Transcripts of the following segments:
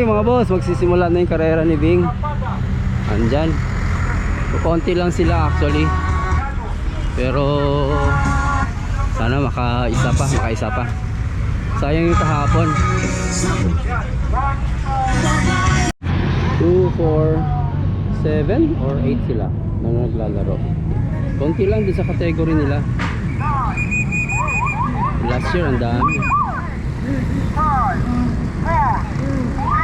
tayo mga boss magsisimula na yung karera ni Bing. Andyan. Konti lang sila actually. Pero sana makaisa pa makaisa pa. Sayang yung kahapon. 2, 4, 7 or 8 sila na naglalaro. Konti lang din sa category nila. Last year ang dami. 5, 4, 3,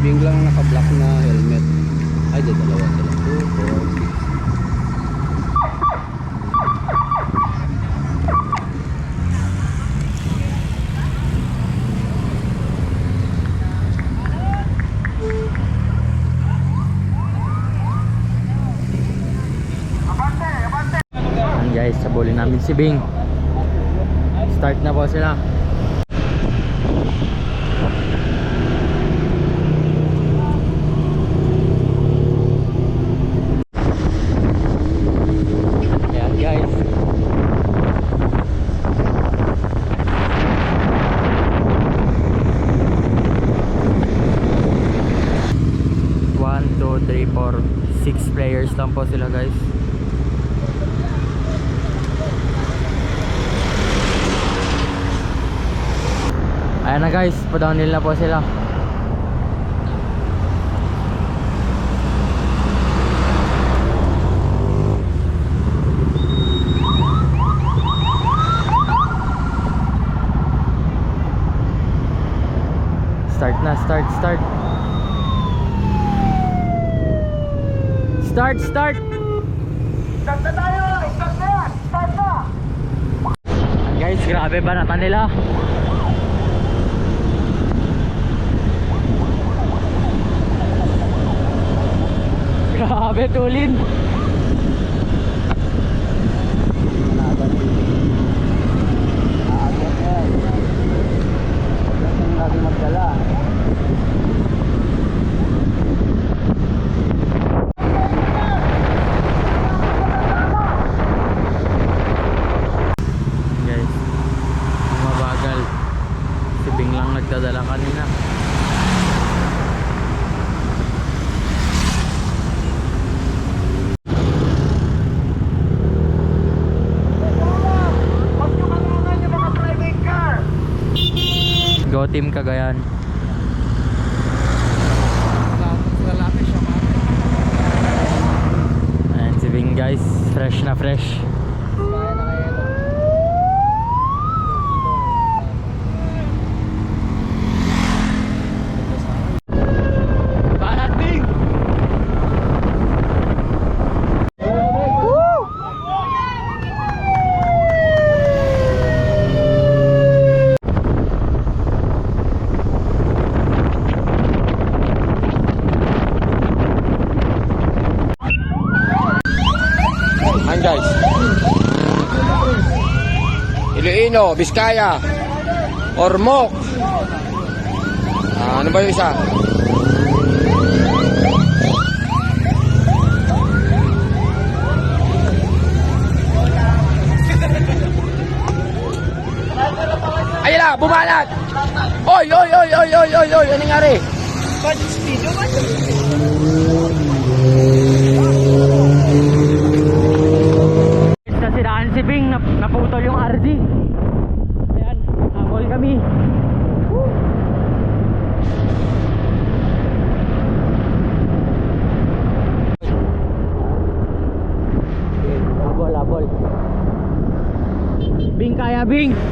Ibing lang naka-black na helmet. Ay, di dalawa dalawa. 2, 4, 6, guys sa bowling namin si Bing Start na po sila. One, two, three, four, six players lang po sila guys. Ayan na guys, pa-downhill na po sila. Start na, start, start. Start, start. Guys, grabe ba nata nila? Grabe tulin. Guys, mabagal. Si Bing lang nagdadala kanina. Go Team Cagayan. Ayan si Bing guys, fresh na fresh. Iloilo, Biskaya, Ormoc. Ah, ano ba yung isa? Ayun na, bumalat! Oy, oy, oy, oy, oy, oy, oy, ano nangyari? Nasiraan si Bing, nap naputol yung RZ. Ayan, habol kami. Habol, habol. Bing, kaya Bing!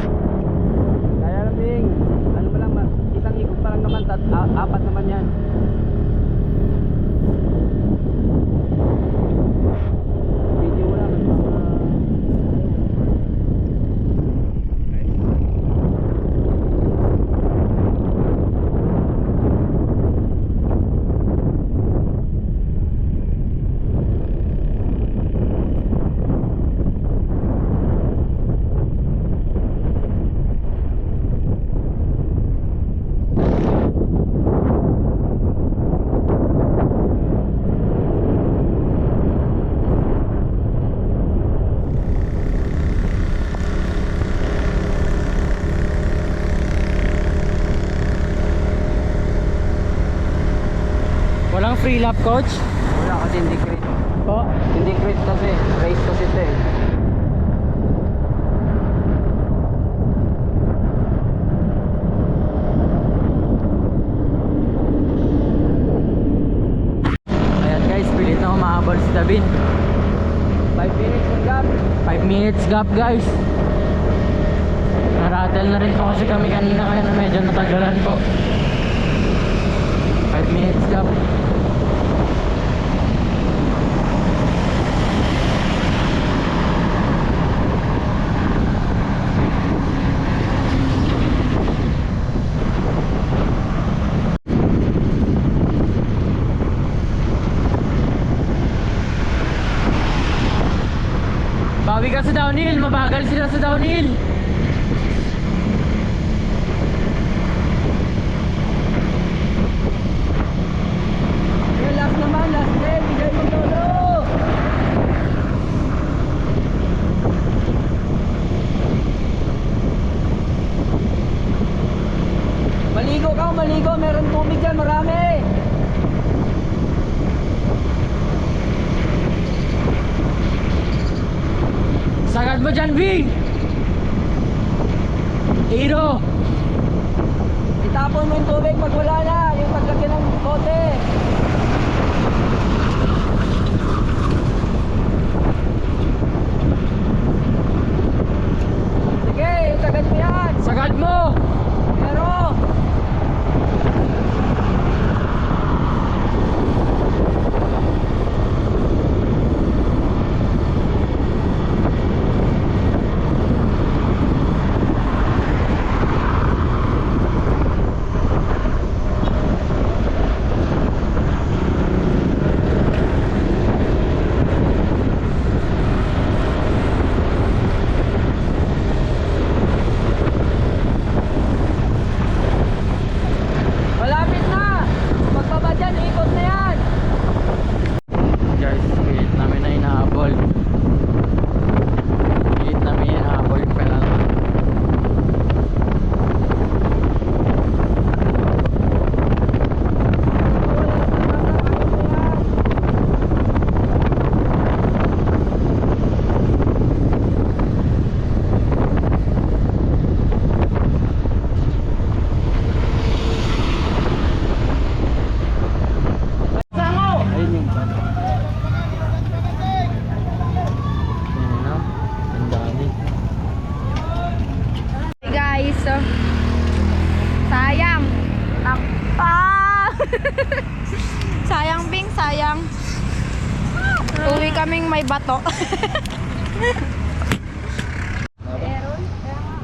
Free lap coach? Wala kasi hindi crit. Po. Hindi crit kasi. Race kasi ito eh. Ayan guys, pilit na umahabol si Davin. 5 minutes gap. 5 minutes gap guys. Narattle na rin po kasi kami kanina kaya na medyo natagalan po. 5 minutes gap. Bawi ka sa downhill, mabagal sila sa downhill.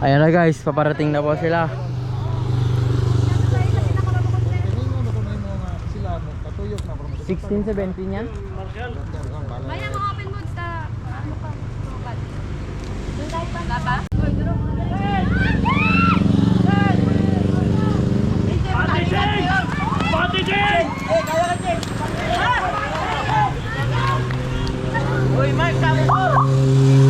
Ayan na guys, paparating na po sila. Sixteen, seventeen yan? Maya mga open moods na ano pa? Doon tayo pa. Wala pa? Hi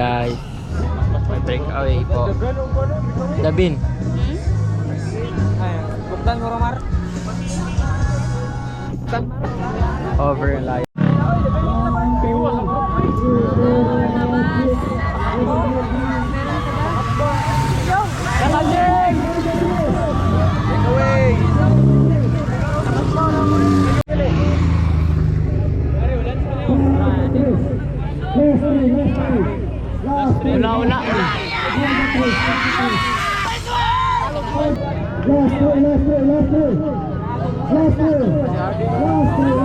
guys. May breakaway po. Dabin. Mo, Romar. Over and Last year.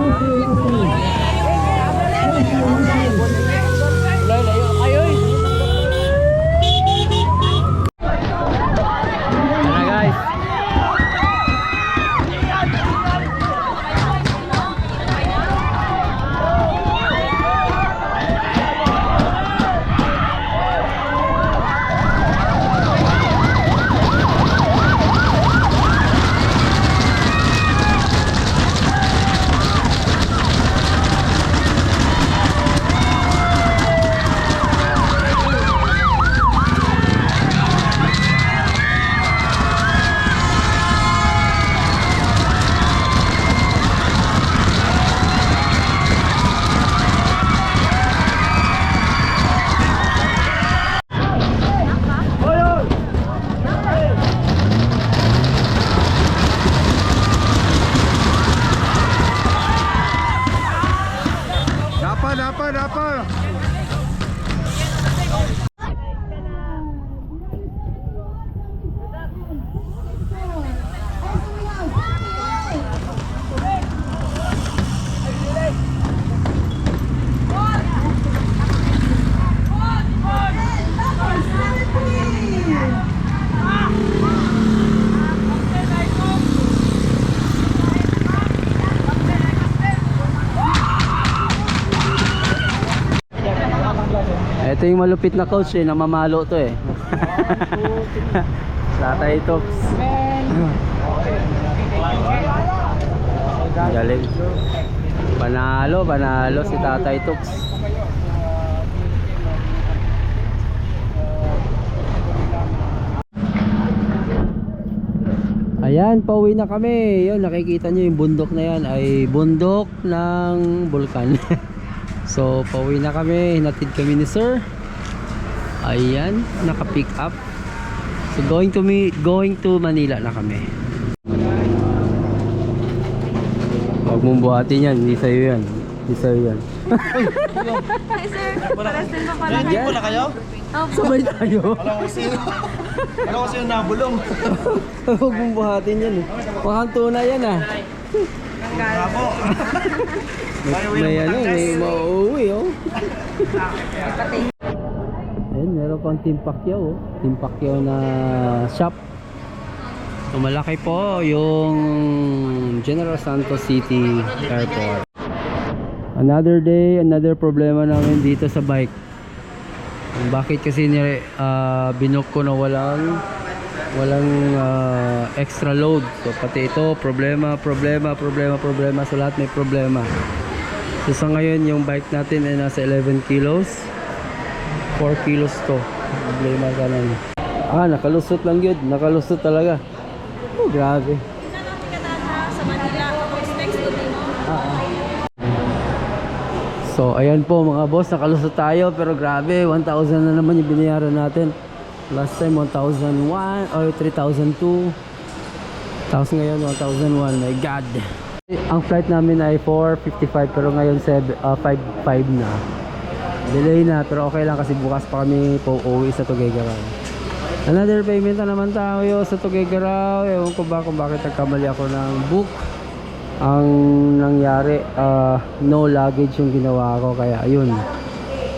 Elle a peur yung malupit na coach eh, namamalo to eh. Tatay Tops. Galing. Panalo, panalo si Tatay Tops. Ayan, pauwi na kami. Yun, nakikita nyo yung bundok na yan ay bundok ng bulkan. so, pauwi na kami. Hinatid kami ni sir. Ayan, naka-pick up. So, going to me, going to Manila na kami. Huwag mong buhatin yan, hindi sa'yo yan. Hindi sa'yo yan. Hi, sir. Paras din pa pala Hindi kayo. na kayo? Opo. Sabay tayo. Alam ko kasi Alam ko kasi yung nabulong. Huwag mong buhatin yan eh. Mukhang tuna yan ah. Bravo. May ano, may mauuwi oh. Ayun, meron pang Team Pacquiao oh. Team Pacquiao na shop. So malaki po yung General Santos City Airport. Another day, another problema namin dito sa bike. Bakit kasi ni ah, binook ko na walang walang ah, extra load. So pati ito problema, problema, problema, problema. So lahat may problema. So sa ngayon yung bike natin ay nasa 11 kilos. 4 kilos to. Problema lang. Ah, nakalusot lang yun. Nakalusot talaga. Oh, grabe. So, ayan po mga boss, nakalusot tayo pero grabe, 1,000 na naman yung binayaran natin. Last time 1,001 or 3,002. Tapos ngayon 1,001. My God. Ang flight namin ay 4.55 pero ngayon 7, uh, 5.5 na. Delay na pero okay lang kasi bukas pa kami po uwi sa Tuguegarao. Another payment na naman tayo sa Tuguegarao. Ewan ko ba kung bakit nagkamali ako ng book ang nangyari ah, no luggage yung ginawa ko kaya ayun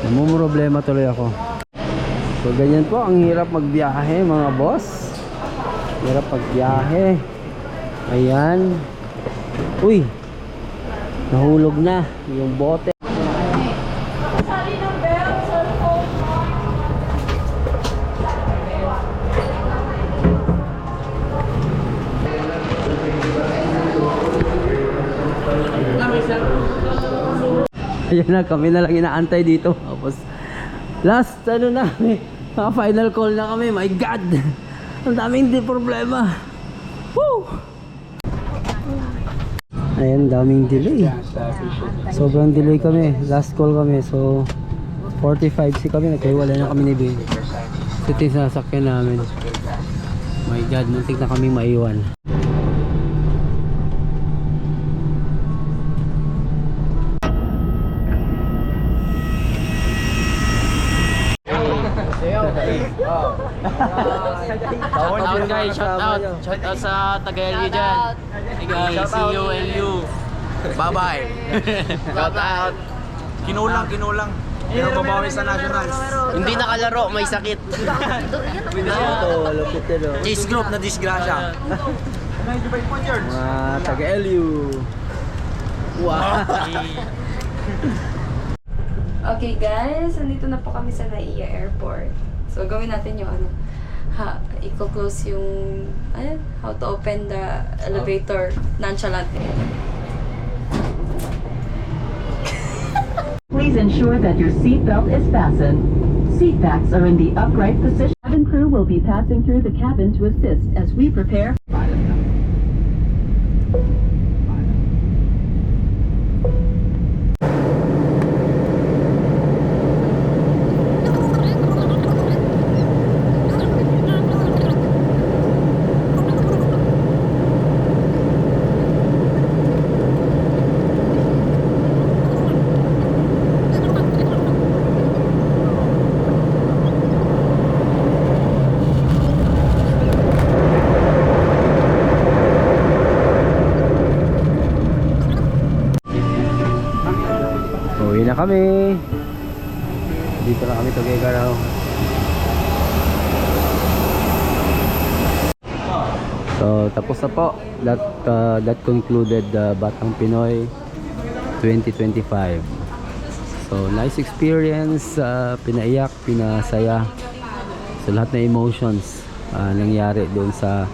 namumroblema tuloy ako so ganyan po ang hirap magbiyahe mga boss hirap pagbiyahe ayan uy nahulog na yung bote Ayan na, kami na lang inaantay dito. Tapos, last, ano na, mga final call na kami. My God! Ang daming di problema. Woo! Ayan, daming delay. Sobrang delay kami. Last call kami. So, 45 si kami. Nagkahiwalay na kami ni Bing. So, ito yung sasakyan namin. My God, muntik na kami maiwan. Shout guys, shout out. Shout out sa Tagalog dyan. Guys, see you LU. Bye-bye. Shout out. Kinulang, kinulang. Pero babawi sa nationals. Hindi nakalaro, may sakit. Chase group na disgrasya. Mga taga-LU. Okay guys, nandito na po kami sa Naiya Airport. So gawin natin yung ano, ha, i-close yung, ano, how to open the elevator nonchalant. Please ensure that your seatbelt is fastened. Seat backs are in the upright position. Cabin crew will be passing through the cabin to assist as we prepare. Uwi na kami. Dito na kami Tuguegarao. So, tapos na po. That, uh, that concluded the Batang Pinoy 2025. So, nice experience, uh, pinaiyak, pinasaya. So, lahat na emotions ah, nangyari doon sa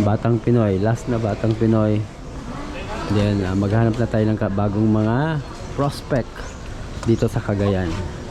Batang Pinoy, last na Batang Pinoy. Then, ah, maghanap na tayo ng bagong mga prospect dito sa Cagayan.